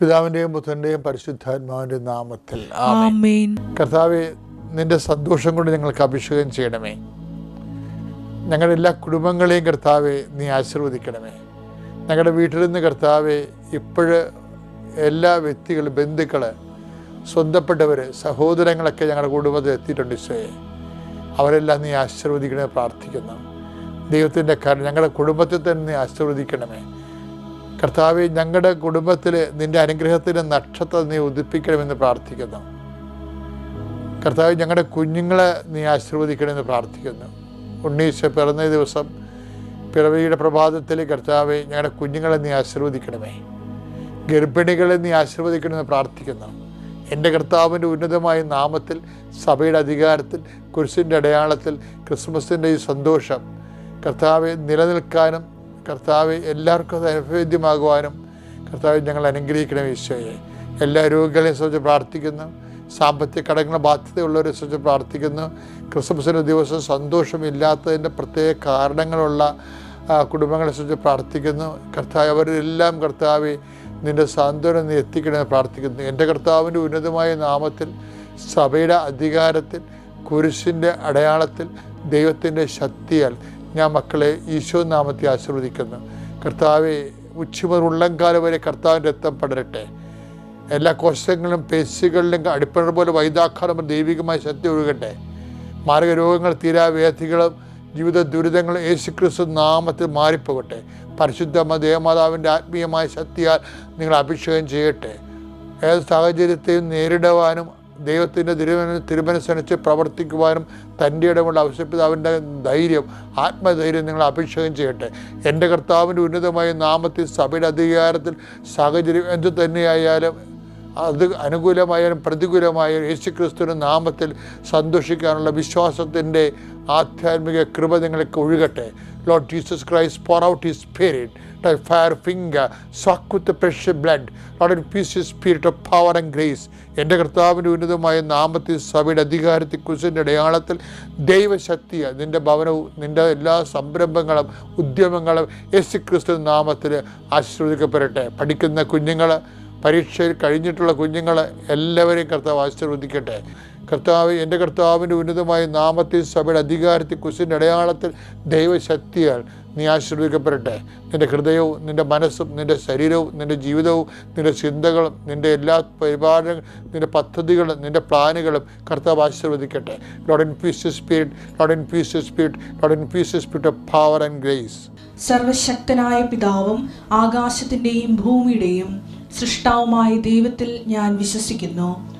പിതാവിന്റെയും പുത്രന്റെയും പരിശുദ്ധാത്മാവിന്റെയും നാമത്തിൽ. കർത്താവ് നിന്റെ സന്തോഷം കൊണ്ട് ഞങ്ങൾക്ക് അഭിഷേകം ചെയ്യണമേ. ഞങ്ങളുടെ എല്ലാ കുടുംബങ്ങളെയും കർത്താവെ നീ ആശീർവദിക്കണമേ. ഞങ്ങളുടെ വീട്ടിൽ നിന്ന് കർത്താവെ ഇപ്പോഴ് എല്ലാ വ്യക്തികളും ബന്ധുക്കൾ സ്വന്തപ്പെട്ടവർ സഹോദരങ്ങളൊക്കെ ഞങ്ങളുടെ കുടുംബത്തിൽ എത്തിയിട്ടുണ്ട് ഈശോയെ. അവരെല്ലാം നീ ആശീർവദിക്കണമേ പ്രാർത്ഥിക്കുന്നു. ദൈവത്തിന്റെ കാരണം ഞങ്ങളുടെ കുടുംബത്തിൽ തന്നെ നീ ആശീർവദിക്കണമേ. കർത്താവെ ഞങ്ങളുടെ കുടുംബത്തിൽ നിന്റെ അനുഗ്രഹത്തിന്റെ നക്ഷത്രം നീ ഉദിപ്പിക്കണമെന്ന് പ്രാർത്ഥിക്കുന്നു. കർത്താവ് ഞങ്ങളുടെ കുഞ്ഞുങ്ങളെ നീ ആശീർവദിക്കണമെന്ന് പ്രാർത്ഥിക്കുന്നു. ഉണ്ണീശ പിറന്ന ദിവസം പിറവിയുടെ പ്രഭാതത്തിൽ കർത്താവ് ഞങ്ങളുടെ കുഞ്ഞുങ്ങളെ നീ ആശീർവദിക്കണമേ. ഗർഭിണികളെ നീ ആശീർവദിക്കണമെന്ന് പ്രാർത്ഥിക്കുന്നു. എന്റെ കർത്താവിന്റെ ഉന്നതമായ നാമത്തിൽ സഭയുടെ അധികാരത്തിൽ കുരിശിന്റെ അടയാളത്തിൽ ക്രിസ്മസിന്റെ ഈ സന്തോഷം കർത്താവെ നിലനിൽക്കാനും കർത്താവെ എല്ലാവർക്കും അത് അനുഭവേദ്യമാകുവാനും കർത്താവ് ഞങ്ങൾ അനുഗ്രഹിക്കണം ഈശോയെ. എല്ലാ രോഗികളെയും സംബന്ധിച്ച് പ്രാർത്ഥിക്കുന്നു. സാമ്പത്തിക കടങ്ങളുടെ ബാധ്യതയുള്ളവരെ സംബന്ധിച്ച് പ്രാർത്ഥിക്കുന്നു. ക്രിസ്മസിന്റെ ദിവസം സന്തോഷമില്ലാത്തതിന്റെ പ്രത്യേക കാരണങ്ങളുള്ള കുടുംബങ്ങളെ സംബന്ധിച്ച് പ്രാർത്ഥിക്കുന്നു. കർത്താവ് അവരെല്ലാം കർത്താവ് നിന്റെ സാന്ത്വനം നീ എത്തിക്കണമെന്ന് പ്രാർത്ഥിക്കുന്നു. എന്റെ കർത്താവിന്റെ ഉന്നതമായ നാമത്തിൽ സഭയുടെ അധികാരത്തിൽ കുരിശിന്റെ അടയാളത്തിൽ ദൈവത്തിന്റെ ശക്തിയാൽ ഞാൻ മക്കളെ ഈശോ നാമത്തെ ആശീർവദിക്കുന്നു. കർത്താവെ ഉച്ചമുതൽ ഉള്ളംകാലം വരെ കർത്താവിന്റെ രക്തം പടരട്ടെ. എല്ലാ കോശങ്ങളിലും പേശികളിലും അടിപ്പണർ പോലെ വൈദാക്കാലം ദൈവികമായ ശക്തി ഒഴുകട്ടെ. മാർഗരോഗങ്ങൾ തീരാവേദികളും ജീവിത ദുരിതങ്ങൾ യേശുക്രിസ്തു നാമത്തിൽ മാറിപ്പോകട്ടെ. പരിശുദ്ധ ദേവമാതാവിന്റെ ആത്മീയമായ ശക്തിയാൽ നിങ്ങൾ അഭിഷേകം ചെയ്യട്ടെ. ഏത് സാഹചര്യത്തെയും നേരിടുവാനും ദൈവത്തിന്റെ തിരുമന തിരുമനസ്സനുസരിച്ച് പ്രവർത്തിക്കുവാനും തന്റെ ഇടമുള്ള ആവശ്യപിതാവിന്റെ ധൈര്യം ആത്മധൈര്യം നിങ്ങൾ അഭിഷേകം ചെയ്യട്ടെ. എന്റെ കർത്താവിന്റെ ഉന്നതമായ നാമത്തിൽ സഭയുടെ അധികാരത്തിൽ സാഹചര്യം എന്തു തന്നെയായാലും അത് അനുകൂലമായാലും പ്രതികൂലമായാലും യേശുക്രിസ്തുവിന്റെ നാമത്തിൽ സന്തോഷിക്കാനുള്ള വിശ്വാസത്തിന്റെ ആധ്യാത്മിക കൃപ നിങ്ങൾക്ക് ഒഴുകട്ടെ. Lord Jesus Christ, pour out his spirit thy fire finger soak with the precious blood Lord infuse his spirit of power and grace. എന്റെ കർത്താവിന്റെ ഉന്നതമായ നാമത്തിൽ സഭയുടെ അധികാരത്തിൽ കുശിന്റെ അടയാളത്തിൽ ദൈവശക്തിയ നിന്റെ ഭവനവും നിന്റെ എല്ലാ സംരംഭങ്ങളും ഉദ്യമങ്ങളും യേശു ക്രിസ്തു നാമത്തിൽ ആശീർവദിക്കപ്പെടട്ടെ. പഠിക്കുന്ന കുഞ്ഞുങ്ങൾ പരീക്ഷയിൽ കഴിഞ്ഞിട്ടുള്ള കുഞ്ഞുങ്ങൾ എല്ലാവരെയും കർത്താവ് ആശീർവദിക്കട്ടെ. കർത്താവ് എന്റെ കർത്താവിന്റെ ഉന്നതമായ നാമത്തിൽ സഭയുടെ അധികാരത്തിൽ കുശിന്റെ അടയാളത്തിൽ ദൈവശക്തിയാൽ നീ ആശീർവദിക്കപ്പെടട്ടെ. നിന്റെ ഹൃദയവും നിന്റെ മനസ്സും നിന്റെ ശരീരവും നിന്റെ ജീവിതവും നിന്റെ ചിന്തകളും നിന്റെ എല്ലാ പരിപാടികളും നിന്റെ പദ്ധതികളും നിന്റെ പ്ലാനുകളും കർത്താവ് ആശീർവദിക്കട്ടെ. Lord in peace spirit lord in peace spirit lord in peace spirit of power and grace സർവശക്തനായ പിതാവും ആകാശത്തിന്റെയും ഭൂമിയുടെയും സൃഷ്ടാവുമായ ദൈവത്തിൽ ഞാൻ വിശ്വസിക്കുന്നു.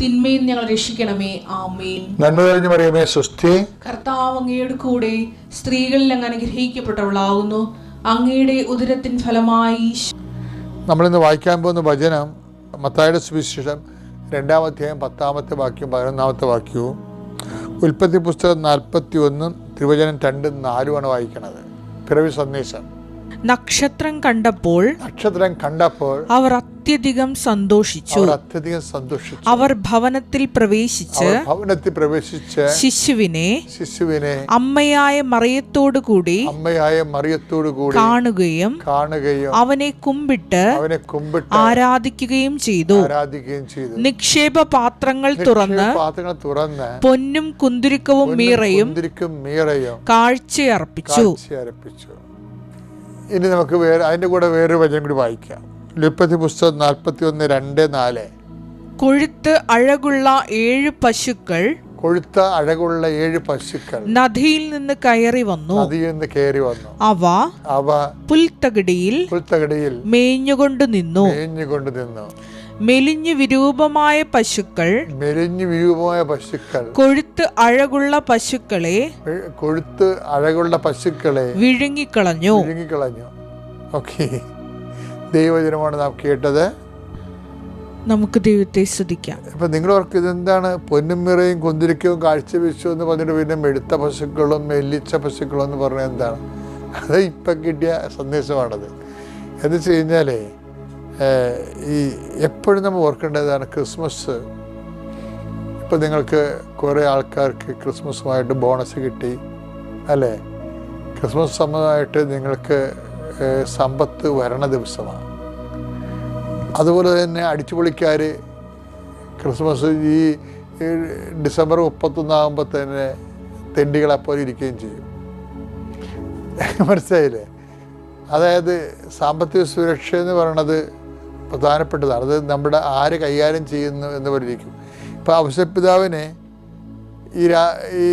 തിന്മയിൽ ഞങ്ങൾ രക്ഷിക്കണമേ. ആമേൻ. നന്മ കഴിഞ്ഞു പറയുമേ സുസ്ഥി കർത്താവ് അങ്ങയുടെ കൂടെ സ്ത്രീകളിൽ അങ്ങ് അനുഗ്രഹിക്കപ്പെട്ടവളാകുന്നു. അങ്ങയുടെ ഉദരത്തിൻ ഫലമായി നമ്മളിന്ന് വായിക്കാൻ പോകുന്ന വചനം മത്തായുടെ സുവിശേഷം രണ്ടാമധ്യായം പത്താമത്തെ വാക്യവും പതിനൊന്നാമത്തെ വാക്യവും ഉൽപ്പത്തി പുസ്തകം നാൽപ്പത്തി ഒന്നും തിരുവചനം രണ്ടും നാലുമാണ് വായിക്കണത്. പിറവി സന്ദേശം. നക്ഷത്രം കണ്ടപ്പോൾ നക്ഷത്രം കണ്ടപ്പോൾ അവർ അത്യധികം സന്തോഷിച്ചു. അത്യധികം സന്തോഷിച്ചു. അവർ ഭവനത്തിൽ പ്രവേശിച്ച് ഭവനത്തിൽ പ്രവേശിച്ച് ശിശുവിനെ ശിശുവിനെ അമ്മയായ മറിയത്തോടു കൂടി അമ്മയായ മറിയത്തോടു കൂടി കാണുകയും കാണുകയും അവനെ കുമ്പിട്ട് അവനെ കുമ്പിട്ട് ആരാധിക്കുകയും ചെയ്തു. ആരാധിക്കുകയും ചെയ്തു. നിക്ഷേപ പാത്രങ്ങൾ തുറന്ന് പാത്രങ്ങൾ തുറന്ന് പൊന്നും കുന്തിരിക്കവും മീറയും കുന്തിരിക്കും മീറയും കാഴ്ചയർപ്പിച്ചു. കാഴ്ച അർപ്പിച്ചു ഇനി നമുക്ക് വേറെ അതിന്റെ കൂടെ വേറൊരു വചനം കൂടി വായിക്കാം. ലുപ്പത്തി പുസ്തകം നാൽപ്പത്തി ഒന്ന് രണ്ട് നാല്. കൊഴുത്ത് അഴകുള്ള ഏഴ് പശുക്കൾ കൊഴുത്ത അഴകുള്ള ഏഴ് പശുക്കൾ നദിയിൽ നിന്ന് കയറി വന്നു. നദിയിൽ നിന്ന് കയറി വന്നു. അവ അവ പുൽത്തകിടിയിൽ പുൽത്തകടിയിൽ മേഞ്ഞുകൊണ്ട് നിന്നു. മേഞ്ഞുകൊണ്ട് നിന്നു. മെലിഞ്ഞു വിരൂപമായ പശുക്കൾ മെലിഞ്ഞു വിരൂപമായ പശുക്കൾ കൊഴുത്ത് അഴകുള്ള പശുക്കളെ കൊഴുത്ത് അഴകുള്ള പശുക്കളെ വിഴുങ്ങിക്കളഞ്ഞു. വിഴുങ്ങിക്കളഞ്ഞു. ഓക്കെ. ദൈവജനമാണ് നാം കേട്ടത്. നമുക്ക് ദൈവത്തെ സ്തുതിക്കാം അപ്പൊ നിങ്ങൾ ഓർക്ക് ഇതെന്താണ്? പൊന്നും മിറയും കുന്തിരിക്കവും കാഴ്ചവെച്ചു എന്ന് പറഞ്ഞിട്ട് പിന്നെ മെടുത്ത പശുക്കളും മെല്ലിച്ച പശുക്കളും എന്ന് പറഞ്ഞ എന്താണ്? അത് ഇപ്പം കിട്ടിയ സന്ദേശമാണത്. എന്ന് വെച്ച് കഴിഞ്ഞാൽ ഈ എപ്പോഴും നമ്മൾ ഓർക്കേണ്ടതാണ് ക്രിസ്മസ്. ഇപ്പം നിങ്ങൾക്ക് കുറേ ആൾക്കാർക്ക് ക്രിസ്മസുമായിട്ട് ബോണസ് കിട്ടി അല്ലേ? ക്രിസ്മസ് സമയമായിട്ട് നിങ്ങൾക്ക് സമ്പത്ത് വരണ ദിവസമാണ്. അതുപോലെ തന്നെ അടിച്ചുപൊളിക്കാർ ക്രിസ്മസ് ഈ ഡിസംബർ മുപ്പത്തൊന്നാകുമ്പോൾ തന്നെ തെണ്ടികളെപ്പോലെ ഇരിക്കുകയും ചെയ്യും. മനസ്സിലായില്ലേ? അതായത് സാമ്പത്തിക സുരക്ഷ എന്ന് പറയുന്നത് പ്രധാനപ്പെട്ടതാണ്. അത് നമ്മുടെ ആര് കൈകാര്യം ചെയ്യുന്നു എന്ന് പറഞ്ഞിരിക്കും ഇപ്പോൾ അവസരപിതാവിനെ ഈ രാ ഈ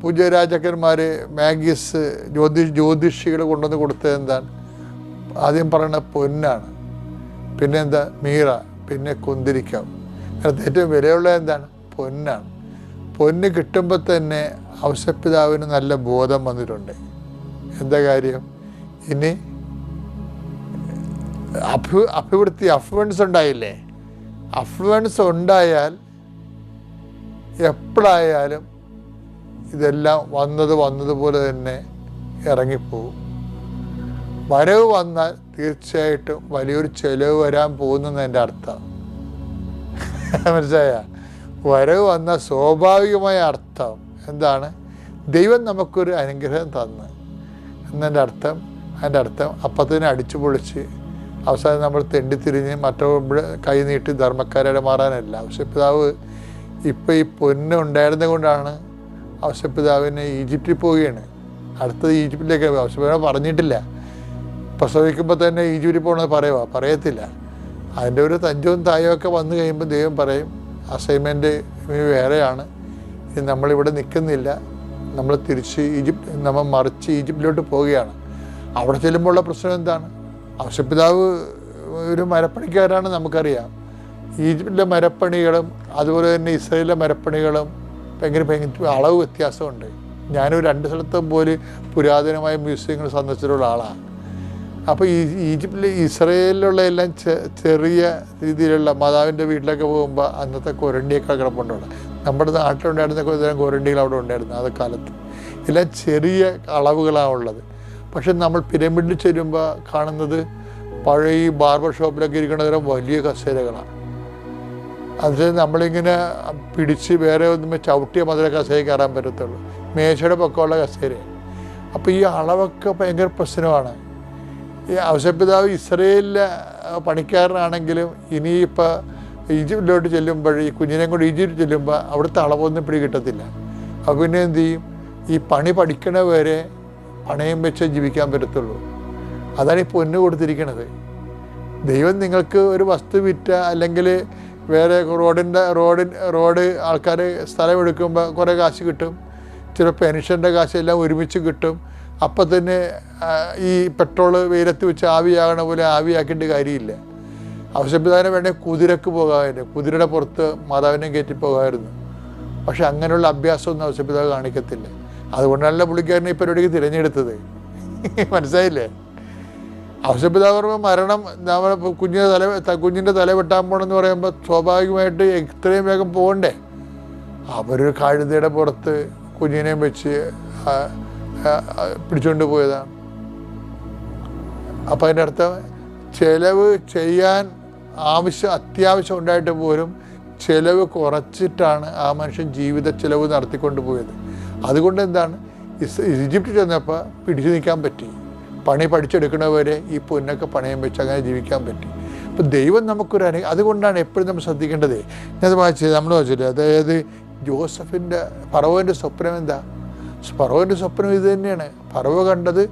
പൂജ്യരാജാക്കന്മാർ മാഗീസ് ജ്യോതിഷ് ജ്യോതിഷികൾ കൊണ്ടുവന്ന് കൊടുത്തത് എന്താണ്? ആദ്യം പറയുന്ന പൊന്നാണ്. പിന്നെ എന്താ? മീറ പിന്നെ കുന്തിരിക്കാം. അതിനകത്ത് ഏറ്റവും വിലയുള്ള എന്താണ്? പൊന്നാണ്. പൊന്ന് കിട്ടുമ്പോൾ തന്നെ ഔഷപിതാവിന് നല്ല ബോധം വന്നിട്ടുണ്ട്. എന്താ കാര്യം? ഇനി അഭി അഭിവൃദ്ധി അഫ്ലുവൻസ് ഉണ്ടായില്ലേ? അഫ്ലുവൻസ് ഉണ്ടായാൽ എപ്പോഴായാലും ഇതെല്ലാം വന്നത് വന്നതുപോലെ തന്നെ ഇറങ്ങിപ്പോവും. വരവ് വന്നാൽ തീർച്ചയായിട്ടും വലിയൊരു ചെലവ് വരാൻ പോകുന്നതിന്റെ അർത്ഥം. മനസ്സിലായ? വരവ് വന്ന സ്വാഭാവികമായ അർത്ഥം എന്താണ്? ദൈവം നമുക്കൊരു അനുഗ്രഹം തന്ന്. എന്നതിന്റെ അർത്ഥം അതിന്റെ അർത്ഥം അപ്പത്തിനെ അടിച്ചു പൊളിച്ച് അവസാനം നമ്മൾ തെണ്ടിത്തിരിഞ്ഞ് മറ്റവരുടെ കൈ നീട്ടി ധർമ്മക്കാരായിട്ട് മാറാനല്ല. ഔഷപിതാവ് ഇപ്പോൾ ഈ പൊന്ന് ഉണ്ടായിരുന്നത് കൊണ്ടാണ് ഔഷപിതാവിനെ ഈജിപ്തിൽ പോവുകയാണ്. അടുത്തത് ഈജിപ്തിലേക്ക് ഔഷപിതാവ് പറഞ്ഞിട്ടില്ല. പ്രസവിക്കുമ്പോൾ തന്നെ ഈജിപ്തിൽ പോകണമെന്ന് പറയുക പറയത്തില്ല. അതിന്റെ ഒരു തഞ്ചവും തായവും ഒക്കെ വന്നു കഴിയുമ്പോൾ ദൈവം പറയും അസൈൻമെന്റ് വേറെയാണ്. നമ്മളിവിടെ നിൽക്കുന്നില്ല. നമ്മൾ തിരിച്ച് ഈജിപ്ത് നമ്മൾ മറിച്ച് ഈജിപ്തിലോട്ട് പോവുകയാണ്. അവിടെ ചെല്ലുമ്പോഴുള്ള പ്രശ്നം എന്താണ്? ഔഷപിതാവ് ഒരു മരപ്പണിക്കാരാണ് നമുക്കറിയാം. ഈജിപ്തിലെ മരപ്പണികളും അതുപോലെ തന്നെ ഇസ്രയേലിലെ മരപ്പണികളും ഭയങ്കര ഭയങ്കര അളവ് വ്യത്യാസമുണ്ട്. ഞാനും രണ്ട് സ്ഥലത്തും പോലും പുരാതനമായ മ്യൂസിയങ്ങൾ സന്ദർശിച്ചിട്ടുള്ള ആളാണ്. അപ്പോൾ ഈ ഈജിപ്തിൽ ഇസ്രയേലിലുള്ള എല്ലാം ചെറിയ രീതിയിലുള്ള മാതാവിന്റെ വീട്ടിലൊക്കെ പോകുമ്പോൾ അന്നത്തെ കൊരണ്ടിയൊക്കെ കിടപ്പുണ്ടവിടെ നമ്മുടെ നാട്ടിലുണ്ടായിരുന്ന കൊരണ്ടികൾ അവിടെ ഉണ്ടായിരുന്നു അത് കാലത്ത്. എല്ലാം ചെറിയ അളവുകളാണ് ഉള്ളത്. പക്ഷെ നമ്മൾ പിരമിഡിൽ ചെല്ലുമ്പോൾ കാണുന്നത് പഴയ ബാർബർ ഷോപ്പിലൊക്കെ ഇരിക്കുന്ന തരം വലിയ കസേരകളാണ്. അത് നമ്മളിങ്ങനെ പിടിച്ച് വേറെ ഒന്നും ചവിട്ടിയ മധുര കസേര കയറാൻ പറ്റത്തുള്ളൂ. മേശയുടെ പൊക്കമുള്ള കസേര അപ്പോൾ ഈ അളവൊക്കെ ഭയങ്കര പ്രശ്നമാണ്. ഈ ഔഷപിതാവ് ഇസ്രയേലിലെ പണിക്കാരനാണെങ്കിലും ഇനിയിപ്പോൾ ഈജിപ്തിലോട്ട് ചെല്ലുമ്പോൾ ഈ കുഞ്ഞിനെ കൊണ്ട് ഈജിപ്തിൽ ചെല്ലുമ്പോൾ അവിടുത്തെ അളവൊന്നും പിടികിട്ടത്തില്ല. അപ്പോൾ പിന്നെ എന്ത് ചെയ്യും? ഈ പണി പഠിക്കണ വരെ പണയം വെച്ച് ജീവിക്കാൻ പറ്റത്തുള്ളൂ. അതാണ് ഈ പൊന്ന് കൊടുത്തിരിക്കണത്. ദൈവം നിങ്ങൾക്ക് ഒരു വസ്തു വിറ്റ അല്ലെങ്കിൽ വേറെ റോഡിന്റെ റോഡിൻ റോഡ് ആൾക്കാർ സ്ഥലം എടുക്കുമ്പോൾ കുറേ കാശ് കിട്ടും. ചില പെൻഷന്റെ കാശ് എല്ലാം ഒരുമിച്ച് കിട്ടും. അപ്പം തന്നെ ഈ പെട്രോൾ വെയിലത്ത് വെച്ച് ആവിയാകണ പോലെ ആവിയാക്കേണ്ട കാര്യമില്ല. ആവശ്യപിതാവിനെ വേണമെങ്കിൽ കുതിരക്ക് പോകാമായിരുന്നു കുതിരയുടെ പുറത്ത് മാതാവിനെ കയറ്റി പോകാമായിരുന്നു. പക്ഷെ അങ്ങനെയുള്ള അഭ്യാസമൊന്നും ആവശ്യപിതാവ് കാണിക്കത്തില്ല. അതുകൊണ്ടാണല്ലോ പുള്ളിക്കാരനെ ഈ പരിപാടിക്ക് തിരഞ്ഞെടുത്തത്. മനസ്സിലായില്ലേ? പറയുമ്പോൾ മരണം നമ്മുടെ കുഞ്ഞിന്റെ തല കുഞ്ഞിന്റെ തല വെട്ടാൻ പോകണമെന്ന് പറയുമ്പോൾ സ്വാഭാവികമായിട്ട് എത്രയും വേഗം പോകണ്ടേ? അവരൊരു കഴുതയുടെ പുറത്ത് കുഞ്ഞിനെയും വെച്ച് പിടിച്ചുകൊണ്ട് പോയതാണ് അപ്പം അതിന്റെ അർത്ഥം ചിലവ് ചെയ്യാൻ ആവശ്യം അത്യാവശ്യം ഉണ്ടായിട്ട് പോലും ചിലവ് കുറച്ചിട്ടാണ് ആ മനുഷ്യൻ ജീവിത ചിലവ് നടത്തിക്കൊണ്ട് പോയത്. അതുകൊണ്ട് എന്താണ് ഈജിപ്റ്റ് ചെന്നപ്പോൾ പിടിച്ചു നിൽക്കാൻ പറ്റി. പണി പഠിച്ചെടുക്കണവരെ ഈ പൊന്നൊക്കെ പണയം വെച്ച് അങ്ങനെ ജീവിക്കാൻ പറ്റി. അപ്പം ദൈവം നമുക്കൊരു അനു അതുകൊണ്ടാണ് എപ്പോഴും നമ്മൾ ശ്രദ്ധിക്കേണ്ടത്. ഞാൻ വായിച്ചത് നമ്മൾ വായിച്ചില്ല? അതായത് ജോസഫിന്റെ പറവോന്റെ സ്വപ്നം എന്താ? പറവോന്റെ സ്വപ്നം ഇത് തന്നെയാണ്. പറവ് കണ്ടത്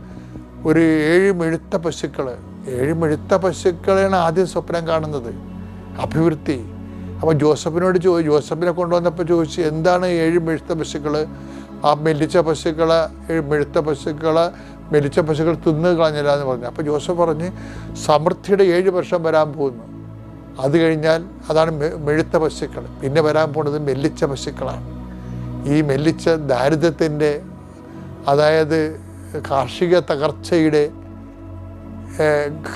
ഒരു ഏഴ് മെഴുത്ത പശുക്കൾ ഏഴ് മെഴുത്ത പശുക്കളെയാണ് ആദ്യം സ്വപ്നം കാണുന്നത്. അഭിവൃദ്ധി. അപ്പോൾ ജോസഫിനോട് ചോ ജോസഫിനെ കൊണ്ടുവന്നപ്പോൾ ചോദിച്ചു എന്താണ് ഏഴ് മെഴുത്ത പശുക്കൾ ആ മെലിച്ച പശുക്കളെ മെഴുത്ത പശുക്കളെ മെലിച്ച പശുക്കൾ തിന്നു കളഞ്ഞില്ല എന്ന് പറഞ്ഞു. അപ്പോൾ ജോസഫ് പറഞ്ഞ് സമൃദ്ധിയുടെ ഏഴ് വർഷം വരാൻ പോകുന്നു. അത് കഴിഞ്ഞാൽ അതാണ് മെഴുത്ത പശുക്കൾ. പിന്നെ വരാൻ പോകുന്നത് മെല്ലിച്ച പശുക്കളാണ്. ഈ മെല്ലിച്ച ദാരിദ്ര്യത്തിന്റെ അതായത് കാർഷിക തകർച്ചയുടെ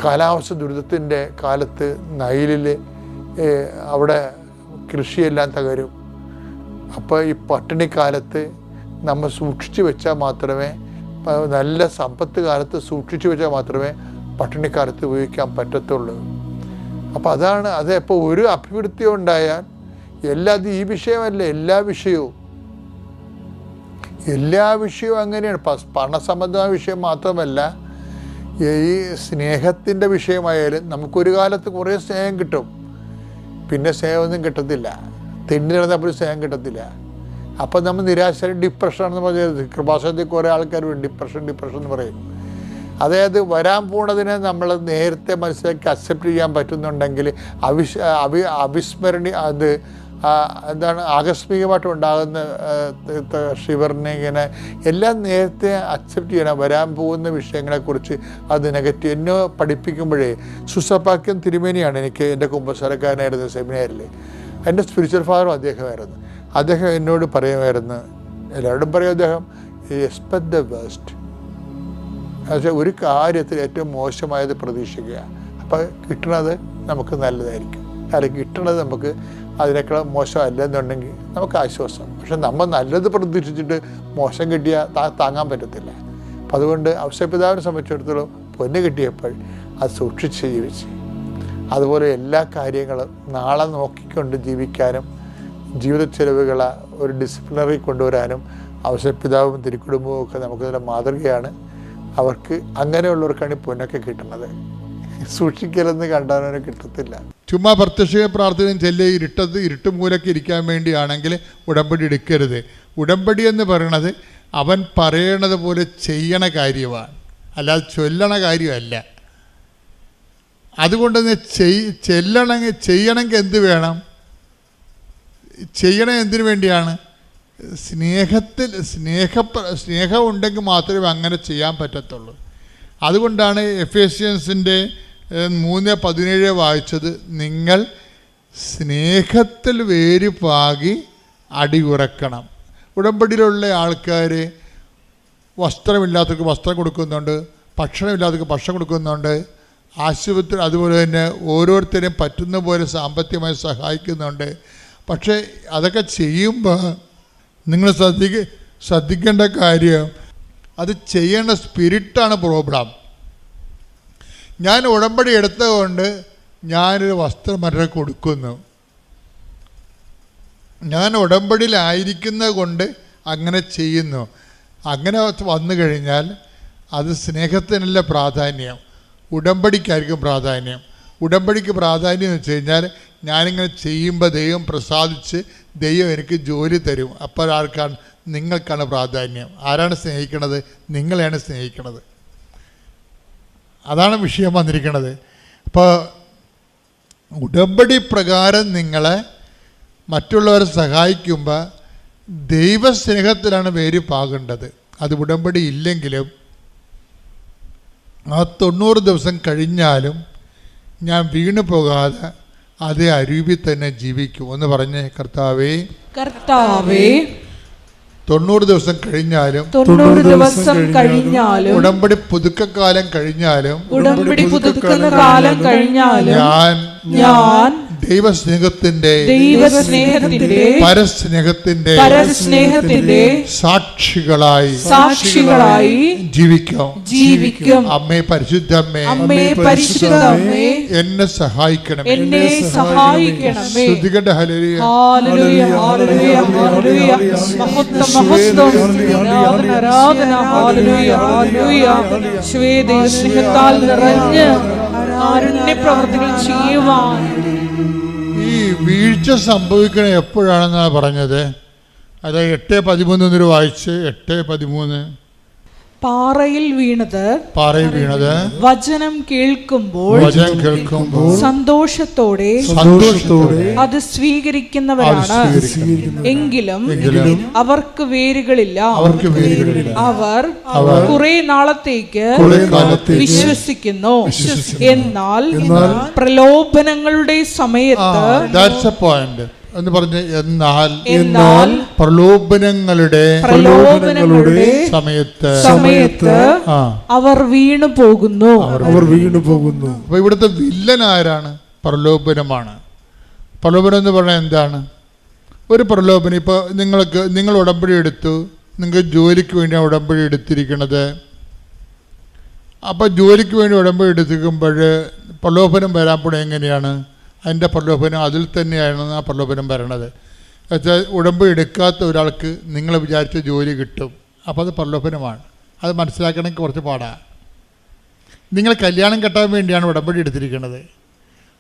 കാലാവസ്ഥ ദുരിതത്തിന്റെ കാലത്ത് നൈലിൽ അവിടെ കൃഷിയെല്ലാം തകരും. അപ്പോൾ ഈ പട്ടിണിക്കാലത്ത് നമ്മൾ സൂക്ഷിച്ചു വെച്ചാൽ മാത്രമേ നല്ല സമ്പത്ത് കാലത്ത് സൂക്ഷിച്ചു വെച്ചാൽ മാത്രമേ പട്ടിണിക്കാലത്ത് ഉപയോഗിക്കാൻ പറ്റത്തുള്ളൂ. അപ്പോൾ അതാണ് അത് ഇപ്പോൾ ഒരു അഭിവൃദ്ധി ഉണ്ടായാൽ എല്ലാ ഈ വിഷയമല്ല എല്ലാ വിഷയവും. എല്ലാ വിഷയവും അങ്ങനെയാണ്. പണസംബന്ധമായ വിഷയം മാത്രമല്ല ഈ സ്നേഹത്തിന്റെ വിഷയമായാലും നമുക്കൊരു കാലത്ത് കുറേ സ്നേഹം കിട്ടും. പിന്നെ സ്നേഹമൊന്നും കിട്ടത്തില്ല. തെണ്ടി നടന്നപ്പോൾ സ്നേഹം കിട്ടത്തില്ല. അപ്പം നമ്മൾ നിരാശ ഡിപ്രഷൻ എന്ന് പറഞ്ഞത് കൃപാസനത്തിൽ കുറേ ആൾക്കാർ ഡിപ്രഷൻ ഡിപ്രഷൻ എന്ന് പറയും. അതായത് വരാൻ പോണതിനെ നമ്മൾ നേരത്തെ മനസ്സിലാക്കി അക്സെപ്റ്റ് ചെയ്യാൻ പറ്റുന്നുണ്ടെങ്കിൽ അവിസ് അവി അവിസ്മരണി അത് എന്താണ് ആകസ്മികമായിട്ട് ഉണ്ടാകുന്ന ഷിവറിനെ ഇങ്ങനെ എല്ലാം നേരത്തെ അക്സെപ്റ്റ് ചെയ്യണം. വരാൻ പോകുന്ന വിഷയങ്ങളെക്കുറിച്ച് അത് നെഗറ്റീവ് എന്നെ പഠിപ്പിക്കുമ്പോഴേ സുസപ്പാക്യം തിരുമേനിയാണ് എനിക്ക് എന്റെ കുമ്പസാരക്കാരനായിരുന്നു സെമിനാറിൽ എന്റെ സ്പിരിച്വൽ ഫാദറും അദ്ദേഹമായിരുന്നു. അദ്ദേഹം എന്നോട് പറയുമായിരുന്നു എല്ലാവരോടും പറയും അദ്ദേഹം എക്സ്പെക്ട് ദ ബെസ്റ്റ് പക്ഷേ ഒരു കാര്യത്തിൽ ഏറ്റവും മോശമായത് പ്രതീക്ഷിക്കുക. അപ്പോൾ കിട്ടണത് നമുക്ക് നല്ലതായിരിക്കും. അല്ല കിട്ടണത് നമുക്ക് അതിനേക്കാൾ മോശം അല്ലെന്നുണ്ടെങ്കിൽ നമുക്ക് ആശ്വാസം. പക്ഷെ നമ്മൾ നല്ലത് പ്രതീക്ഷിച്ചിട്ട് മോശം കിട്ടിയാൽ താ- താങ്ങാൻ പറ്റത്തില്ല. അപ്പം അതുകൊണ്ട് അവസരപിതാവിനെ സംബന്ധിച്ചിടത്തോളം പൊന്ന് കിട്ടിയപ്പോൾ അത് സൂക്ഷിച്ച് ജീവിച്ച്. അതുപോലെ എല്ലാ കാര്യങ്ങളും നാളെ നോക്കിക്കൊണ്ട് ജീവിക്കാനും ജീവിത ചെലവുകൾ ഒരു ഡിസിപ്ലിനറി കൊണ്ടുവരാനും അവസരപിതാവും തിരുക്കുടുംബവും ഒക്കെ നമുക്ക് നല്ല മാതൃകയാണ്. അവർക്ക് അങ്ങനെയുള്ളവർക്കാണ് പൊന്നൊക്കെ കിട്ടുന്നത്. സൂക്ഷിക്കലെന്ന് കണ്ടാലും കിട്ടത്തില്ല. ചുമ്മാ പ്രത്യക്ഷ പ്രാർത്ഥനയും ചെല്ല ഇരുട്ടത് ഇരുട്ട് മൂലക്ക് ഇരിക്കാൻ വേണ്ടിയാണെങ്കിൽ ഉടമ്പടി എടുക്കരുത്. ഉടമ്പടി എന്ന് പറയണത് അവൻ പറയണത് പോലെ ചെയ്യണ കാര്യമാണ്. അല്ലാതെ ചൊല്ലണ കാര്യമല്ല. അതുകൊണ്ട് തന്നെ ചെയ് ചെല്ലണമെങ്കിൽ ചെയ്യണമെങ്കിൽ എന്ത് വേണം? ചെയ്യണത് എന്തിനു വേണ്ടിയാണ്? സ്നേഹത്തിൽ സ്നേഹ സ്നേഹം ഉണ്ടെങ്കിൽ മാത്രമേ അങ്ങനെ ചെയ്യാൻ പറ്റത്തുള്ളൂ. അതുകൊണ്ടാണ് എഫേഷ്യൻസിന്റെ മൂന്ന് പതിനേഴ് വായിച്ചത് നിങ്ങൾ സ്നേഹത്തിൽ വേര് പാകി അടിയുറക്കണം ഉടമ്പടിയിലുള്ള ആൾക്കാർ വസ്ത്രമില്ലാത്തവർക്ക് വസ്ത്രം കൊടുക്കുന്നുണ്ട് ഭക്ഷണമില്ലാത്തവർക്ക് ഭക്ഷണം കൊടുക്കുന്നുണ്ട് ആശുപത്രി അതുപോലെ തന്നെ ഓരോരുത്തരെയും പറ്റുന്ന പോലെ സാമ്പത്തികമായി സഹായിക്കുന്നുണ്ട്. പക്ഷേ അതൊക്കെ ചെയ്യുമ്പോൾ നിങ്ങൾ ശ്രദ്ധിക്ക ശ്രദ്ധിക്കേണ്ട കാര്യം അത് ചെയ്യേണ്ട സ്പിരിറ്റാണ് പ്രോബ്ലം. ഞാൻ ഉടമ്പടി എടുത്തതുകൊണ്ട് ഞാനൊരു വസ്ത്രം മറ്റേ കൊടുക്കുന്നു. ഞാൻ ഉടമ്പടിയിലായിരിക്കുന്നത് കൊണ്ട് അങ്ങനെ ചെയ്യുന്നു. അങ്ങനെ വന്നു കഴിഞ്ഞാൽ അത് സ്നേഹത്തിനല്ല പ്രാധാന്യം. ഉടമ്പടിക്കായിരിക്കും പ്രാധാന്യം. ഉടമ്പടിക്ക് പ്രാധാന്യം എന്ന് വെച്ച് കഴിഞ്ഞാൽ ഞാനിങ്ങനെ ചെയ്യുമ്പോൾ ദൈവം പ്രസാദിച്ച് ദൈവം എനിക്ക് ജോലി തരും. അപ്പോഴാർക്കാണ് നിങ്ങൾക്കാണ് പ്രാധാന്യം. ആരാണ് സ്നേഹിക്കണത്? നിങ്ങളെയാണ് സ്നേഹിക്കണത്. അതാണ് വിഷയം വന്നിരിക്കുന്നത് അപ്പോൾ ഉടമ്പടി പ്രകാരം നിങ്ങളെ മറ്റുള്ളവരെ സഹായിക്കുമ്പോൾ ദൈവസ്നേഹത്തിലാണ് പേര് പാകേണ്ടത്. അത് ഉടമ്പടി ഇല്ലെങ്കിലും ആ തൊണ്ണൂറ് ദിവസം കഴിഞ്ഞാലും ഞാൻ വീണു പോകാതെ അതേ അരൂപി തന്നെ ജീവിക്കും എന്ന് പറഞ്ഞ് കർത്താവേ. കർത്താവേ തൊണ്ണൂറ് ദിവസം കഴിഞ്ഞാലും തൊണ്ണൂറ് ദിവസം കഴിഞ്ഞാലും ഉടമ്പടി പുതുക്കക്കാലം കഴിഞ്ഞാലും ഉടമ്പടി പുതുക്കുന്ന കാലം കഴിഞ്ഞാലും ഞാൻ ഞാൻ ദൈവസ്നേഹത്തിന്റെ ദൈവസ്നേഹത്തിന്റെ പരസ്നേഹത്തിന്റെ പരസ്നേഹത്തിന്റെ സാക്ഷികളായി സാക്ഷികളായി ജീവിക്കാം. ജീവിക്കും. അമ്മേ പരിശുദ്ധമ്മേ അമ്മേ പരിശുദ്ധ അമ്മേ എന്നെ സഹായിക്കണം എന്നെ സഹായിക്കണം ശ്രുതികട ഹല്ലേലൂയ. ഹല്ലേലൂയ ഹല്ലേലൂയ മഹത്വം മഹത്വം. ആരാധന ശ്വേത സ്നേഹത്താൽ നിറഞ്ഞ് കാരുണ്യ പ്രവർത്തികൾ ചെയ്യുവാൻ വീഴ്ച സംഭവിക്കണ എപ്പോഴാണെന്നാണ് പറഞ്ഞത്? അത് എട്ട് പതിമൂന്ന് എന്നൊരു വായിച്ച് എട്ട് പതിമൂന്ന്. പാറയിൽ വീണത്. പാറയിൽ വീണത്. വചനം കേൾക്കുമ്പോൾ വചനം കേൾക്കുമ്പോൾ സന്തോഷത്തോടെ സന്തോഷത്തോടെ അത് സ്വീകരിക്കുന്നവരാണ്. എങ്കിലും അവർക്ക് വേരുകളില്ല. അവർക്ക് വേരുകളില്ല. അവർ കുറെ നാളത്തേക്ക് വിശ്വസിക്കുന്നു. എന്നാൽ പ്രലോഭനങ്ങളുടെ സമയത്ത് എന്ന് പറഞ്ഞ് എന്നാൽ എന്നാൽ പ്രലോഭനങ്ങളുടെ പ്രലോഭനങ്ങളുടെ സമയത്ത് സമയത്ത് അവർ വീണു പോകുന്നു. അവർ വീണു പോകുന്നു. അപ്പൊ ഇവിടുത്തെ വില്ലൻ ആരാണ്? പ്രലോഭനമാണ്. പ്രലോഭനം എന്ന് പറഞ്ഞാൽ എന്താണ്? ഒരു പ്രലോഭനം. ഇപ്പോൾ നിങ്ങൾക്ക് നിങ്ങൾ ഉടമ്പടി എടുത്തു. നിങ്ങൾക്ക് ജോലിക്ക് വേണ്ടി ഉടമ്പടി എടുത്തിരിക്കുന്നത് അപ്പോൾ ജോലിക്ക് വേണ്ടി ഉടമ്പടി എടുത്തിരിക്കുമ്പോൾ പ്രലോഭനം വരാൻ പോണ എങ്ങനെയാണ്? അതിന്റെ പ്രലോഭനം അതിൽ തന്നെയാണ് ആ പ്രലോഭനം വരണത് വെച്ചാൽ ഉടമ്പ് എടുക്കാത്ത ഒരാൾക്ക് നിങ്ങൾ വിചാരിച്ച ജോലി കിട്ടും. അപ്പോൾ അത് പ്രലോഭനമാണ്. അത് മനസ്സിലാക്കണമെങ്കിൽ കുറച്ച് പാടാണ് നിങ്ങൾ കല്യാണം കെട്ടാൻ വേണ്ടിയാണ് ഉടമ്പടി എടുത്തിരിക്കുന്നത്.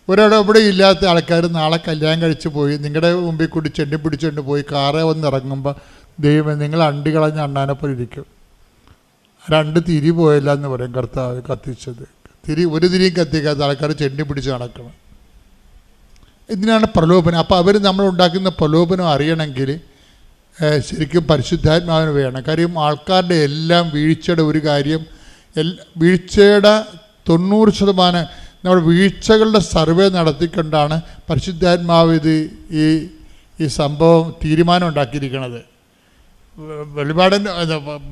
ഒരിടപടി ഇല്ലാത്ത ആൾക്കാർ നാളെ കല്യാണം കഴിച്ച് പോയി നിങ്ങളുടെ മുമ്പിൽ കൂടി ചെണ്ടി പിടിച്ചുകൊണ്ട് പോയി കാറേ വന്ന് ഇറങ്ങുമ്പോൾ ദൈവം നിങ്ങൾ അണ്ടി കളഞ്ഞ അണ്ണാനെപ്പോലെ ഇരിക്കും. രണ്ട് തിരി പോയല്ല എന്ന് പറയും കർത്താവ് കത്തിച്ചത്. തിരി ഒരു തിരിയും കത്തിക്കാത്ത ആൾക്കാർ ചെണ്ടി പിടിച്ച് നടക്കണം. ഇതിനാണ് പ്രലോഭനം? അപ്പോൾ അവർ നമ്മൾ ഉണ്ടാക്കുന്ന പ്രലോഭനം അറിയണമെങ്കിൽ ശരിക്കും പരിശുദ്ധാത്മാവിന് വേണം. കാര്യം ആൾക്കാരുടെ എല്ലാം വീഴ്ചയുടെ ഒരു കാര്യം എൽ വീഴ്ചയുടെ തൊണ്ണൂറ് ശതമാനം നമ്മൾ വീഴ്ചകളുടെ സർവേ നടത്തിക്കൊണ്ടാണ് പരിശുദ്ധാത്മാവ് ഇത് ഈ ഈ സംഭവം തീരുമാനം ഉണ്ടാക്കിയിരിക്കുന്നത്.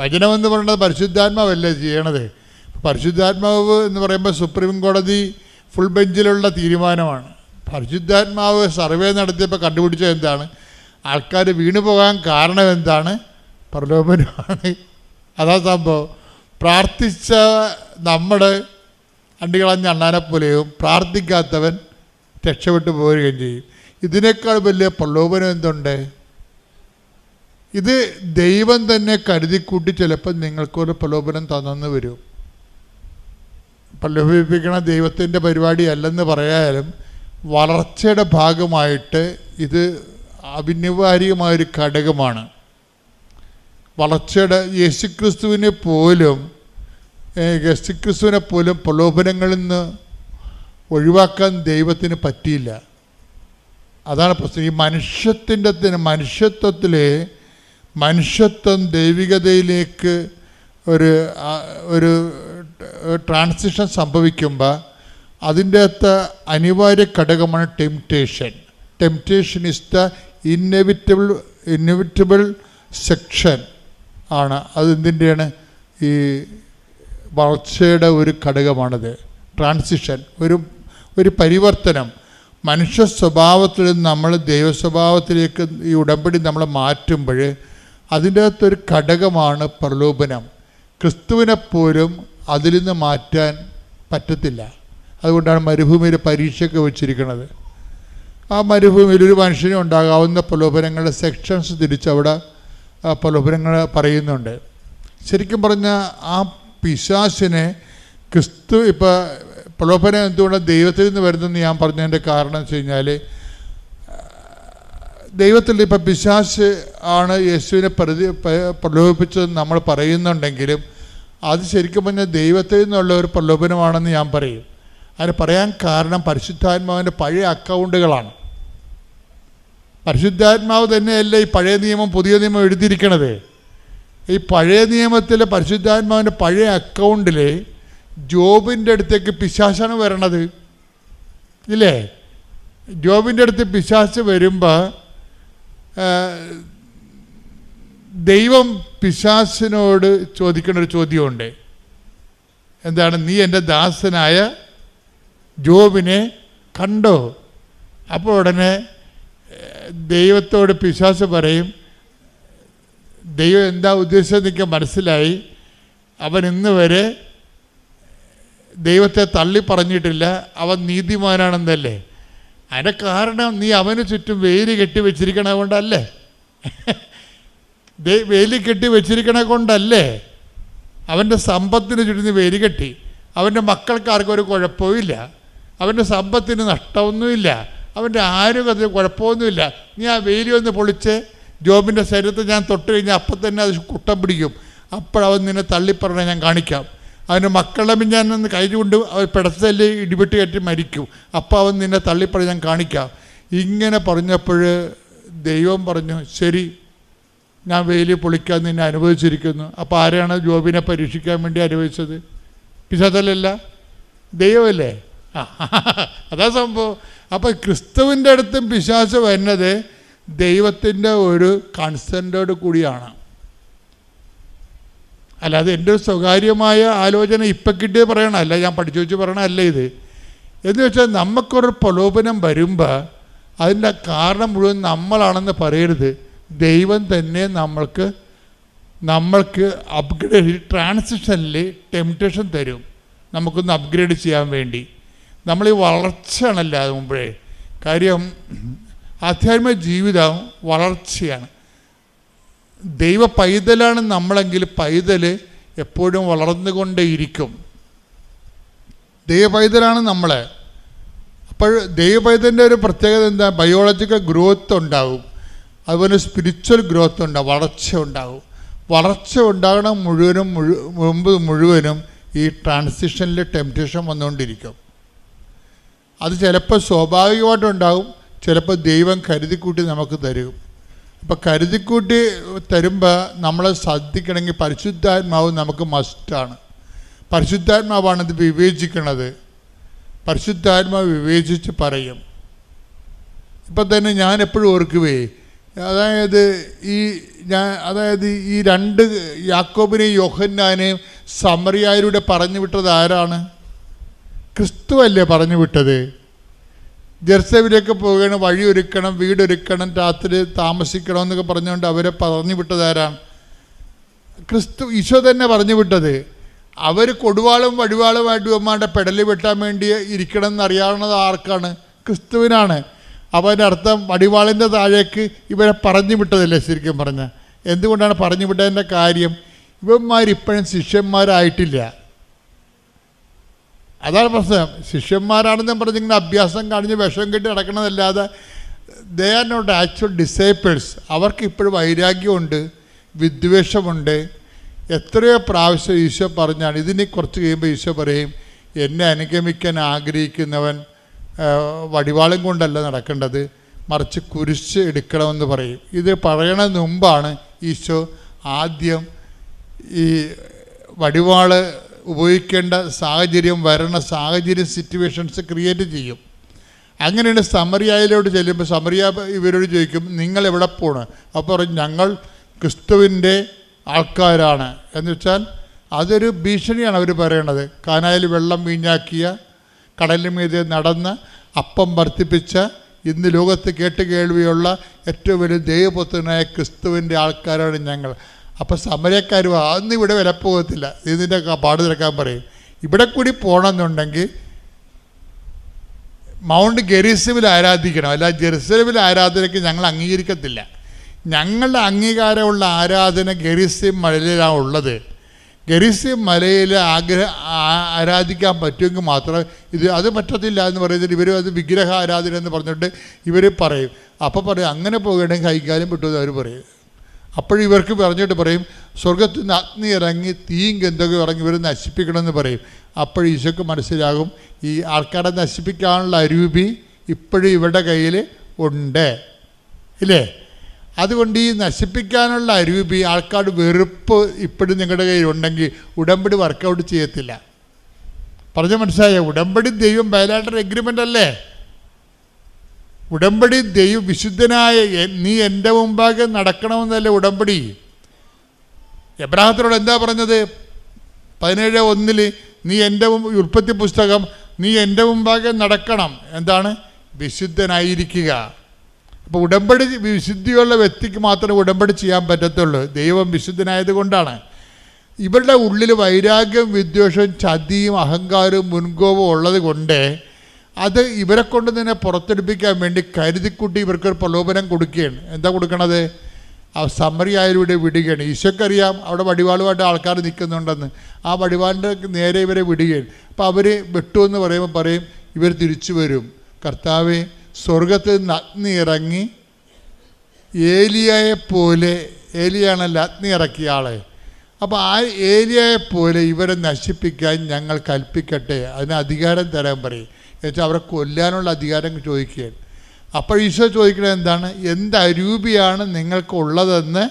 ഭജനം എന്ന് പറയുന്നത് പരിശുദ്ധാത്മാവല്ലേ ചെയ്യണത്? പരിശുദ്ധാത്മാവ് എന്ന് പറയുമ്പോൾ സുപ്രീം കോടതി ഫുൾ ബെഞ്ചിലുള്ള തീരുമാനമാണ്. പരിശുദ്ധാത്മാവ് സർവേ നടത്തിയപ്പോൾ കണ്ടുപിടിച്ചത് എന്താണ്? ആൾക്കാർ വീണു പോകാൻ കാരണം എന്താണ്? പ്രലോഭനമാണ്. അതാ സംഭവം. പ്രാർത്ഥിച്ച നമ്മുടെ അണ്ടികളഞ്ഞ അണ്ണാനെ പോലെയും പ്രാർത്ഥിക്കാത്തവൻ രക്ഷപ്പെട്ടു പോവുകയും ചെയ്യും. ഇതിനേക്കാൾ വലിയ പ്രലോഭനം എന്തുണ്ട്? ഇത് ദൈവം തന്നെ കരുതിക്കൂട്ടി ചിലപ്പോൾ നിങ്ങൾക്കൊരു പ്രലോഭനം തന്നെന്ന് വരും. പ്രലോഭിപ്പിക്കണ ദൈവത്തിന്റെ പരിപാടി അല്ലെന്ന് പറയാനും വളർച്ചയുടെ ഭാഗമായിട്ട് ഇത് അഭിനിവാര്യമായൊരു ഘടകമാണ്. വളർച്ചയുടെ യേശുക്രിസ്തുവിനെ പോലും യേശുക്രിസ്തുവിനെ പോലും പ്രലോഭനങ്ങളിൽ നിന്ന് ഒഴിവാക്കാൻ ദൈവത്തിന് പറ്റിയില്ല. അതാണ് പ്രശ്നം. ഈ മനുഷ്യത്തിന്റെ തന്നെ മനുഷ്യത്വത്തിലെ മനുഷ്യത്വം ദൈവികതയിലേക്ക് ഒരു ഒരു ട്രാൻസിഷൻ സംഭവിക്കുമ്പോൾ അതിന്റെ അകത്ത് അനിവാര്യ ഘടകമാണ് temptation temptation is the inevitable inevitable section ആണ്. അതെന്തിന്റെയാണ് ഈ വളർച്ചയുടെ ഒരു ഘടകമാണത്. ട്രാൻസിഷൻ ഒരു ഒരു പരിവർത്തനം. മനുഷ്യ സ്വഭാവത്തിൽ നിന്ന് നമ്മൾ ദൈവ സ്വഭാവത്തിലേക്ക് ഈ ഉടമ്പടി നമ്മൾ മാറ്റുമ്പോൾ അതിന്റെ അകത്തൊരു ഘടകമാണ് പ്രലോഭനം. ക്രിസ്തുവിനെപ്പോലും അതിൽ നിന്ന് മാറ്റാൻ പറ്റത്തില്ല. അതുകൊണ്ടാണ് മരുഭൂമിയിൽ പരീക്ഷയൊക്കെ വെച്ചിരിക്കുന്നത്. ആ മരുഭൂമിയിൽ ഒരു മനുഷ്യനും ഉണ്ടാകാവുന്ന പ്രലോഭനങ്ങളുടെ സെക്ഷൻസ് തിരിച്ചവിടെ ആ പ്രലോഭനങ്ങൾ പറയുന്നുണ്ട്. ശരിക്കും പറഞ്ഞാൽ ആ പിശാസിനെ ക്രിസ്തു ഇപ്പോൾ പ്രലോഭനം എന്തുകൊണ്ട് ദൈവത്തിൽ നിന്ന് വരുന്നെന്ന് ഞാൻ പറഞ്ഞതിന്റെ കാരണം വെച്ച് കഴിഞ്ഞാൽ ദൈവത്തിൽ ഇപ്പം പിശാസ് ആണ് യേശുവിനെ പ്രതി പ്രലോഭിപ്പിച്ചതെന്ന് നമ്മൾ പറയുന്നുണ്ടെങ്കിലും അത് ശരിക്കും പറഞ്ഞാൽ ദൈവത്തിൽ നിന്നുള്ള ഒരു പ്രലോഭനമാണെന്ന് ഞാൻ പറയും. അതിന് പറയാൻ കാരണം പരിശുദ്ധാത്മാവിന്റെ പഴയ അക്കൗണ്ടുകളാണ്. പരിശുദ്ധാത്മാവ് തന്നെയല്ല ഈ പഴയ നിയമം പുതിയ നിയമം എഴുതിയിരിക്കണത്? ഈ പഴയ നിയമത്തിലെ പരിശുദ്ധാത്മാവിന്റെ പഴയ അക്കൗണ്ടിൽ ജോബിന്റെ അടുത്തേക്ക് പിശാശാണ് വരണത്. ഇല്ലേ? ജോബിന്റെ അടുത്ത് പിശാസ് വരുമ്പോൾ ദൈവം പിശാസിനോട് ചോദിക്കുന്ന ഒരു ചോദ്യമുണ്ട്. എന്താണ്? നീ എന്റെ ദാസനായ ജോബിനെ കണ്ടോ? അപ്പോൾ ഉടനെ ദൈവത്തോട് പിശാസ് പറയും ദൈവം എന്താ ഉദ്ദേശിച്ചത് എനിക്ക് മനസ്സിലായി. അവൻ ഇന്ന് വരെ ദൈവത്തെ തള്ളി പറഞ്ഞിട്ടില്ല. അവൻ നീതിമാനാണെന്നല്ലേ. അതിന്റെ കാരണം നീ അവന് ചുറ്റും വേലി കെട്ടി വെച്ചിരിക്കണ കൊണ്ടല്ലേ? വേലി കെട്ടി വെച്ചിരിക്കണ കൊണ്ടല്ലേ? അവന്റെ സമ്പത്തിന് ചുറ്റും വേലി കെട്ടി. അവന്റെ മക്കൾക്കാർക്കൊരു ആർക്കും ഒരു കുഴപ്പവുമില്ല അവന്റെ സമ്പത്തിന് നഷ്ടമൊന്നുമില്ല. അവന്റെ ആരോഗ്യത്തിന് കുഴപ്പമൊന്നുമില്ല. നീ ആ വേലി ഒന്ന് പൊളിച്ച് ജോബിന്റെ ശരീരത്തെ ഞാൻ തൊട്ട് കഴിഞ്ഞാൽ അപ്പം തന്നെ അത് കുട്ടം പിടിക്കും. അപ്പോഴവൻ നിന്നെ തള്ളിപ്പറഞ്ഞ ഞാൻ കാണിക്കാം. അവന്റെ മക്കളെ ഞാൻ ഒന്ന് കൊണ്ട് അവർ പിടച്ചൽ ഇടിപെട്ട് കയറ്റി മരിക്കും. അപ്പോൾ അവൻ നിന്നെ തള്ളിപ്പറഞ്ഞ് ഞാൻ കാണിക്കാം. ഇങ്ങനെ പറഞ്ഞപ്പോൾ ദൈവം പറഞ്ഞു ശരി ഞാൻ വേലി പൊളിക്കാൻ നിന്നെ അനുവദിച്ചിരിക്കുന്നു. അപ്പോൾ ആരെയാണ് ജോബിനെ പരീക്ഷിക്കാൻ വേണ്ടി അനുവദിച്ചത്? പിശാചലല്ല ദൈവമല്ലേ? അതാ സംഭവം. അപ്പോൾ ക്രിസ്തുവിന്റെ അടുത്തും പിശാച് വരുന്നത് ദൈവത്തിന്റെ ഒരു കൺസെന്റോട് കൂടിയാണ്. അല്ലാതെ എന്റെ ഒരു സ്വകാര്യമായ ആലോചന ഇപ്പം കിട്ടിയത് പറയണം അല്ല ഞാൻ പഠിച്ചു വെച്ച് പറയണമല്ല ഇത്. എന്ന് വെച്ചാൽ നമുക്കൊരു പ്രലോഭനം വരുമ്പോൾ അതിന്റെ കാരണം മുഴുവൻ നമ്മളാണെന്ന് പറയരുത്. ദൈവം തന്നെ നമ്മൾക്ക് നമ്മൾക്ക് അപ്ഗ്രേഡ് ട്രാൻസിഷനിൽ ടെംപ്റ്റേഷൻ തരും. നമുക്കൊന്ന് അപ്ഗ്രേഡ് ചെയ്യാൻ വേണ്ടി. നമ്മൾ ഈ വളർച്ചയാണല്ലോ അത് മുമ്പേ. കാര്യം ആധ്യാത്മിക ജീവിതം വളർച്ചയാണ്. ദൈവ പൈതലാണ് നമ്മളെങ്കിൽ പൈതൽ എപ്പോഴും വളർന്നുകൊണ്ടേയിരിക്കും. ദൈവ പൈതലാണ് നമ്മളെ. അപ്പോൾ ദൈവ പൈതലിന്റെ ഒരു പ്രത്യേകത എന്താ? ബയോളജിക്കൽ ഗ്രോത്ത് ഉണ്ടാവും. അതുപോലെ സ്പിരിച്വൽ ഗ്രോത്ത് ഉണ്ടാവും വളർച്ച ഉണ്ടാവും. വളർച്ച ഉണ്ടാകണം മുഴുവനും മുഴു മുമ്പ് മുഴുവനും ഈ ട്രാൻസിഷനിൽ ടെംപ്റ്റേഷൻ വന്നുകൊണ്ടിരിക്കും. അത് ചിലപ്പോൾ സ്വാഭാവികമായിട്ടുണ്ടാകും ചിലപ്പോൾ ദൈവം കരുതിക്കൂട്ടി നമുക്ക് തരും. അപ്പം കരുതിക്കൂട്ടി തരുമ്പോൾ നമ്മളെ ശ്രദ്ധിക്കണമെങ്കിൽ പരിശുദ്ധാത്മാവ് നമുക്ക് മസ്റ്റാണ് പരിശുദ്ധാത്മാവാണ് ഇത് വിവേചിക്കണത്. പരിശുദ്ധാത്മാവ് വിവേചിച്ച് പറയും. ഇപ്പം തന്നെ ഞാൻ എപ്പോഴും ഓർക്കുവേ അതായത് ഈ ഞാൻ അതായത് ഈ രണ്ട് യാക്കോബിനെയും യോഹന്നാനെയും സമറിയായരുടെ പറഞ്ഞു വിട്ടത് ആരാണ്? ക്രിസ്തു അല്ലേ പറഞ്ഞു വിട്ടത്? ജെർസവിലേക്ക് പോകണം വഴിയൊരുക്കണം വീടൊരുക്കണം രാത്രി താമസിക്കണം എന്നൊക്കെ പറഞ്ഞുകൊണ്ട് അവരെ പറഞ്ഞു വിട്ടതാരാണ്? ക്രിസ്തു ഈശോ തന്നെ പറഞ്ഞു വിട്ടത്. അവർ കൊടുവാളും വടിവാളുമായിട്ട് ഉമ്മാന്റെ പെടൽ വെട്ടാൻ വേണ്ടി ഇരിക്കണം എന്നറിയാവുന്നത് ആർക്കാണ്? ക്രിസ്തുവിനാണ്. അതിന്റെ അർത്ഥം വടിവാളിന്റെ താഴേക്ക് ഇവരെ പറഞ്ഞു വിട്ടതല്ലേ ശരിക്കും പറഞ്ഞാൽ എന്തുകൊണ്ടാണ് പറഞ്ഞു വിട്ടതിന്റെ കാര്യം? ഇവന്മാരിപ്പോഴും ശിഷ്യന്മാരായിട്ടില്ല. അതാണ് പ്രശ്നം. ശിഷ്യന്മാരാണെന്നും പറഞ്ഞിങ്ങനെ അഭ്യാസം കാണിച്ച് വിഷം കെട്ടി നടക്കണമെന്നല്ലാതെ they are not actual disciples അവർക്ക് ഇപ്പോഴും വൈരാഗ്യമുണ്ട് വിദ്വേഷമുണ്ട്. എത്രയോ പ്രാവശ്യം ഈശോ പറഞ്ഞാണ് ഇതിനെ കുറച്ച് കഴിയുമ്പോൾ ഈശോ പറയും എന്നെ അനുഗമിക്കാൻ ആഗ്രഹിക്കുന്നവൻ വടിവാളും കൊണ്ടല്ല നടക്കേണ്ടത്. മറിച്ച് കുരിശ് എടുക്കണമെന്ന് പറയും. ഇത് പറയണതിന് മുമ്പാണ് ഈശോ ആദ്യം ഈ വടിവാൾ ഉപയോഗിക്കേണ്ട സാഹചര്യം വരണ സാഹചര്യം സിറ്റുവേഷൻസ് ക്രിയേറ്റ് ചെയ്യും. അങ്ങനെയാണ് സമറിയായിലോട്ട് ചെല്ലുമ്പോൾ സമറിയ ഇവരോട് ചോദിക്കും നിങ്ങൾ എവിടെ പോണ്? അപ്പോൾ പറഞ്ഞു ഞങ്ങൾ ക്രിസ്തുവിന്റെ ആൾക്കാരാണ്. എന്ന് വെച്ചാൽ അതൊരു ഭീഷണിയാണ് അവർ പറയണത്. കാനായിൽ വെള്ളം വീഞ്ഞാക്കിയ കടലിന് മീതെ നടന്ന് അപ്പം വർദ്ധിപ്പിച്ച ഇന്ന് ലോകത്ത് കേട്ട് കേൾവിയുള്ള ഏറ്റവും വലിയ ദൈവപുത്രനായ ക്രിസ്തുവിന്റെ ആൾക്കാരാണ് ഞങ്ങൾ. അപ്പോൾ സമരക്കാർ അന്ന് ഇവിടെ വില പോകത്തില്ല. ഇതിന്റെ പാട് തിരക്കാൻ പറയും. ഇവിടെ കൂടി പോകണമെന്നുണ്ടെങ്കിൽ മൗണ്ട് ഗെറിസിമിൽ ആരാധിക്കണം. അല്ല ജെറുസലമിൽ ആരാധനയ്ക്ക് ഞങ്ങൾ അംഗീകരിക്കത്തില്ല. ഞങ്ങളുടെ അംഗീകാരമുള്ള ആരാധന ഗെറിസിം മലയിലാണ് ഉള്ളത്. ഗെറിസിം മലയിൽ ആഗ്രഹ ആരാധിക്കാൻ പറ്റുമെങ്കിൽ മാത്രം ഇത് അത് പറ്റത്തില്ല എന്ന് പറയുന്നത് ഇവർ അത് വിഗ്രഹ ആരാധന എന്ന് പറഞ്ഞിട്ട് ഇവർ പറയും. അപ്പോൾ പറയും അങ്ങനെ പോകണമെങ്കിൽ കൈകാലം വിട്ടു അവർ പറയും. അപ്പോഴിവർക്ക് പറഞ്ഞിട്ട് പറയും സ്വർഗത്തിൽ നിന്ന് അഗ്നി ഇറങ്ങി തീയും ഗന്ധകം ഇറങ്ങി ഇവരെ നശിപ്പിക്കണമെന്ന് പറയും. അപ്പോഴും ഈശോക്ക് മനസ്സിലാകും ഈ ആൾക്കാരെ നശിപ്പിക്കാനുള്ള അരൂപി ഇപ്പോഴും ഇവരുടെ കയ്യിൽ ഉണ്ട്. ഇല്ലേ? അതുകൊണ്ട് ഈ നശിപ്പിക്കാനുള്ള അരൂപി ആൾക്കാർ വെറുപ്പ് ഇപ്പോഴും നിങ്ങളുടെ കയ്യിൽ ഉണ്ടെങ്കിൽ ഉടമ്പടി വർക്കൗട്ട് ചെയ്യത്തില്ല. പറഞ്ഞ മനസ്സിലായോ? ഉടമ്പടി ദൈവം ബയലാട്ടർ എഗ്രിമെന്റ് അല്ലേ? ഉടമ്പടി ദൈവ വിശുദ്ധനായ നീ എന്റെ മുമ്പാകെ നടക്കണമെന്നല്ല ഉടമ്പടി? എബ്രാഹത്തിനോട് എന്താ പറഞ്ഞത്? പതിനേഴ് ഒന്നിൽ നീ എന്റെ ഉൽപ്പത്തി പുസ്തകം നീ എന്റെ മുമ്പാകെ നടക്കണം. എന്താണ്? വിശുദ്ധനായിരിക്കുക. അപ്പോൾ ഉടമ്പടി വിശുദ്ധിയുള്ള വ്യക്തിക്ക് മാത്രമേ ഉടമ്പടി ചെയ്യാൻ പറ്റത്തുള്ളൂ. ദൈവം വിശുദ്ധനായത് കൊണ്ടാണ്. ഇവരുടെ ഉള്ളിൽ വൈരാഗ്യം വിദ്വേഷവും ചതിയും അഹങ്കാരവും മുൻകോപവും ഉള്ളത് കൊണ്ട് അത് ഇവരെ കൊണ്ട് തന്നെ പുറത്തെടുപ്പിക്കാൻ വേണ്ടി കരുതിക്കുട്ടി ഇവർക്കൊരു പ്രലോഭനം കൊടുക്കുകയാണ്. എന്താ കൊടുക്കണത്? ആ സമറിയായവരുടെ വിടുകയാണ്. ഈശോക്കറിയാം അവിടെ വടിവാളുമായിട്ട് ആൾക്കാർ നിൽക്കുന്നുണ്ടെന്ന്. ആ വടിവാളിന്റെ നേരെ ഇവരെ വിടുകയാണ്. അപ്പോൾ അവർ വെട്ടുമെന്ന് പറയുമ്പോൾ പറയും ഇവർ തിരിച്ചു വരും. കർത്താവെ സ്വർഗത്തിൽ നിന്ന് അഗ്നി ഇറങ്ങി ഏലിയയെ പോലെ ഏലിയാണല്ല അഗ്നി ഇറക്കിയ ആളെ. അപ്പോൾ ആ ഏലിയയെ പോലെ ഇവരെ നശിപ്പിക്കാൻ ഞങ്ങൾ കൽപ്പിക്കട്ടെ. അതിന് അധികാരം തരാൻ പറയും. എന്നുവെച്ചാൽ അവരെ കൊല്ലാനുള്ള അധികാരം ചോദിക്കുകയാണ്. അപ്പോൾ ഈശോ ചോദിക്കുന്നത് എന്താണ്? എന്ത് അരൂപിയാണ് നിങ്ങൾക്കുള്ളതെന്ന്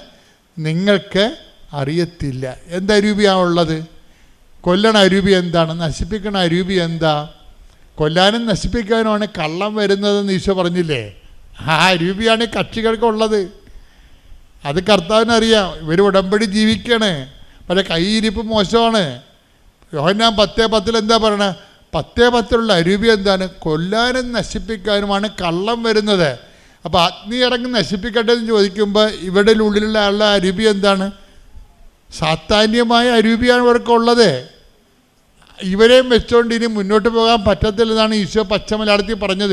നിങ്ങൾക്ക് അറിയത്തില്ല. എന്ത് അരൂപിയാണുള്ളത് കൊല്ലണ അരൂപി എന്താണ്? നശിപ്പിക്കണ അരൂപി എന്താ? കൊല്ലാനും നശിപ്പിക്കാനുമാണ് കള്ളം വരുന്നതെന്ന് ഈശോ പറഞ്ഞില്ലേ? ആ അരൂപിയാണ് ഈ കക്ഷികൾക്കുള്ളത് അത് കർത്താവിനറിയാം. ഇവർ ഉടമ്പടി ജീവിക്കണേ. പക്ഷേ കൈയിരിപ്പ് മോശമാണ്. യോഹന്നാൻ പത്തേ പത്തിൽ എന്താ പറയണേ? പത്തേ പത്തിലുള്ള അരൂപി എന്താണ്? കൊല്ലാനും നശിപ്പിക്കാനുമാണ് കള്ളം വരുന്നത്. അപ്പോൾ അഗ്നി ഇറങ്ങി നശിപ്പിക്കട്ടെ എന്ന് ചോദിക്കുമ്പോൾ ഇവിടെ ഉള്ളിലുള്ള ആളുടെ അരൂപി എന്താണ്? സാത്താന്യമായ അരൂപിയാണ് ഇവർക്കുള്ളത് ഇവരെയും വെച്ചുകൊണ്ട് ഇനി മുന്നോട്ട് പോകാൻ പറ്റത്തില്ലെന്നാണ് ഈശോ പച്ചമലയാളത്തിൽ പറഞ്ഞത്.